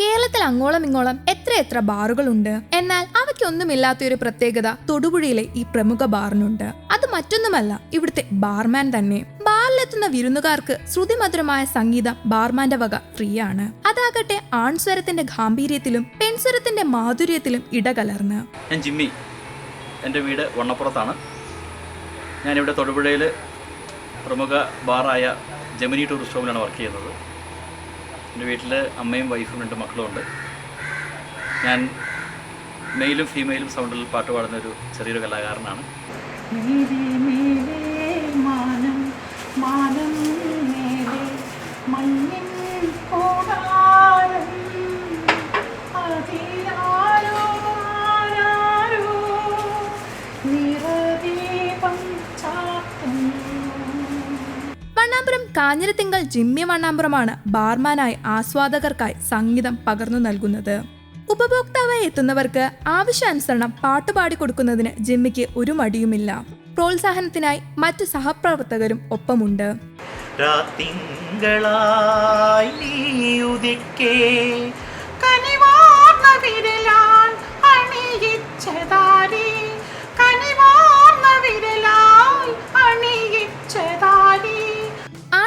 കേരളത്തിൽ അങ്ങോളം ഇങ്ങോളം എത്ര എത്രയെത്ര ബാറുകളുണ്ട്. എന്നാൽ അവയ്ക്കൊന്നുമില്ലാത്ത ഒരു പ്രത്യേകത തൊടുപുഴയിലെ ഈ പ്രമുഖ ബാറിനുണ്ട്. അത് മറ്റൊന്നുമല്ല ഇവിടുത്തെ ബാർമാൻ തന്നെ. ബാറിലെത്തുന്ന വിരുന്നുകാർക്ക് ശ്രുതിമധുരമായ സംഗീതം ബാർമാന്റെ വക ഫ്രീ ആണ് അതാകട്ടെ ആൺസ്വരത്തിന്റെ ഗാംഭീര്യത്തിലും പെൺസ്വരത്തിന്റെ മാധുര്യത്തിലും ഇടകലർന്ന്. ഞാൻ ജിമ്മി. എന്റെ വീട് വണ്ണപ്പുറത്താണ്. ഞാനിവിടെ തൊടുപുഴയിൽ പ്രമുഖ ബാറായ ജമിനി ടൂറിസ്റ്റ് ഹോമിലാണ് വർക്ക് ചെയ്യുന്നത്. എന്റെ വീട്ടിൽ അമ്മയും വൈഫും രണ്ട് മക്കളുമുണ്ട്. ഞാൻ മെയിലും ഫീമെയിലും സൗണ്ടിൽ പാട്ട് പാടുന്ന ഒരു ചെറിയൊരു കലാകാരനാണ്. വണ്ണാമ്പുരം കാഞ്ഞിരത്തിങ്കൽ ജിമ്മി വണ്ണാമ്പുരമാണ് ബാർമാനായി ആസ്വാദകർക്കായി സംഗീതം പകർന്നു നൽകുന്നത്. ഉപഭോക്താവായി എത്തുന്നവർക്ക് ആവശ്യാനുസരണം പാട്ടുപാടി കൊടുക്കുന്നതിന് ജിമ്മിക്ക് ഒരു മടിയുമില്ല. പ്രോത്സാഹനത്തിനായി മറ്റ് സഹപ്രവർത്തകരും ഒപ്പമുണ്ട്. രാത്തിങ്കളായി നീ ഉദിക്കേ. കനിവാർന്ന വിരലാൽ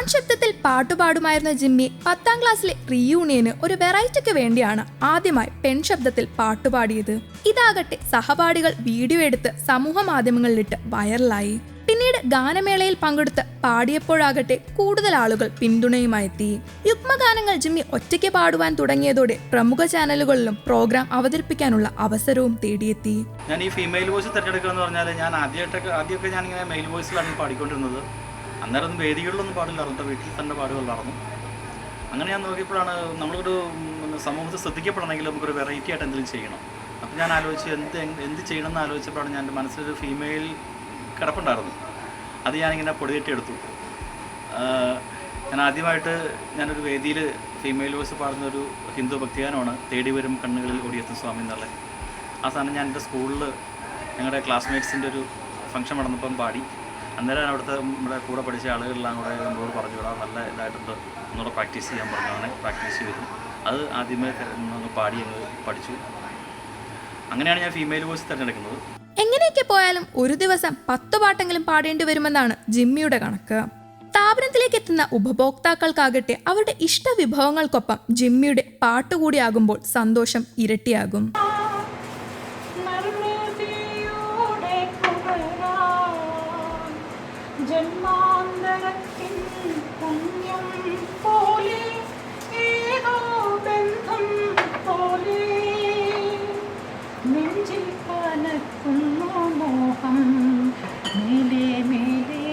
ആൺശബ്ദത്തിൽ പാട്ടുപാടുമായിരുന്ന ജിമ്മി പത്താം ക്ലാസ്സിലെ റീയൂണിയന് ഒരു വെറൈറ്റിക്ക് വേണ്ടിയാണ് ആദ്യമായി പെൺ ശബ്ദത്തിൽ പാട്ടുപാടിയത്. ഇതാകട്ടെ സഹപാഠികൾ വീഡിയോ എടുത്ത് സമൂഹ മാധ്യമങ്ങളിലിട്ട് വൈറലായി. പിന്നീട് ഗാനമേളയിൽ പങ്കെടുത്ത് പാടിയപ്പോഴാകട്ടെ കൂടുതൽ ആളുകൾ പിന്തുണയുമായെത്തി. യുഗ്മഗാനങ്ങൾ ജിമ്മി ഒറ്റയ്ക്ക് പാടുവാൻ തുടങ്ങിയതോടെ പ്രമുഖ ചാനലുകളിലും പ്രോഗ്രാം അവതരിപ്പിക്കാനുള്ള അവസരവും തേടിയെത്തി. ഞാൻ ഈ ഫീമെയിൽ വോയിസ് തെരഞ്ഞെടുക്കുക എന്ന് പറഞ്ഞാൽ ഞാൻ ആദ്യമായിട്ടൊക്കെ ആദ്യമൊക്കെ ഞാൻ ഇങ്ങനെ മെയിൽ വോയിസിലാണ് പാടിക്കൊണ്ടിരുന്നത്. അന്നേരം വേദികളിലൊന്നും പാടില്ലായിരുന്നു വീട്ടിൽ തന്നെ പാടുകൾ നടന്നു. അങ്ങനെ ഞാൻ നോക്കിയപ്പോഴാണ് നമ്മളൊരു സമൂഹത്തിൽ ശ്രദ്ധിക്കപ്പെടണമെങ്കിൽ നമുക്കൊരു വെറൈറ്റി ആയിട്ട് എന്തെങ്കിലും ചെയ്യണം. അപ്പോൾ ഞാൻ ആലോചിച്ച് എന്ത് എന്ത് ചെയ്യണം എന്ന് ആലോചിച്ചപ്പോഴാണ് ഞാൻ എന്റെ മനസ്സിലൊരു ഫീമെയിൽ കിടപ്പുണ്ടായിരുന്നു അത് ഞാനിങ്ങനെ പൊടിതെറ്റിയെടുത്തു. ആഹ് ഞാൻ ആദ്യമായിട്ട് ഞാനൊരു വേദിയിൽ ഫീമെയിൽ വോയിസ് പാടുന്നൊരു ഹിന്ദു ഭക്തിഗാനമാണ് തേടി വരും കണ്ണുകളിൽ ഓടിയെത്തും സ്വാമി എന്നുള്ളത് ആ സാധനം ഞാൻ എന്റെ സ്കൂളിൽ ഞങ്ങളുടെ ക്ലാസ്മേറ്റ്സിന്റെ ഒരു ഫംഗ്ഷൻ നടന്നപ്പം പാടി. അന്നേരം അവിടുത്തെ നമ്മുടെ കൂടെ പഠിച്ച ആളുകളെല്ലാം കൂടെ നമ്മളോട് പറഞ്ഞു വിടാം നല്ല ഇതായിട്ടുണ്ട്. ഒന്നുകൂടെ പ്രാക്ടീസ് ചെയ്യാൻ പറഞ്ഞാണ് പ്രാക്ടീസ് ചെയ്തു. അത് ആദ്യമേ പാടി അങ്ങ് പഠിച്ചു. അങ്ങനെയാണ് ഞാൻ ഫീമെയിൽ വോയിസ് തിരഞ്ഞെടുക്കുന്നത്. എങ്ങനെയൊക്കെ പോയാലും ഒരു ദിവസം പത്ത് പാട്ടെങ്കിലും പാടേണ്ടി വരുമെന്നാണ് ജിമ്മിയുടെ കണക്ക്. സ്ഥാപനത്തിലേക്ക് എത്തുന്ന ഉപഭോക്താക്കൾക്കാകട്ടെ അവരുടെ ഇഷ്ട വിഭവങ്ങൾക്കൊപ്പം ജിമ്മിയുടെ പാട്ടുകൂടിയാകുമ്പോൾ സന്തോഷം ഇരട്ടിയാകും. നെഞ്ചിൽ പാനക്കുന്നു മോഹം മേലെ മേലേ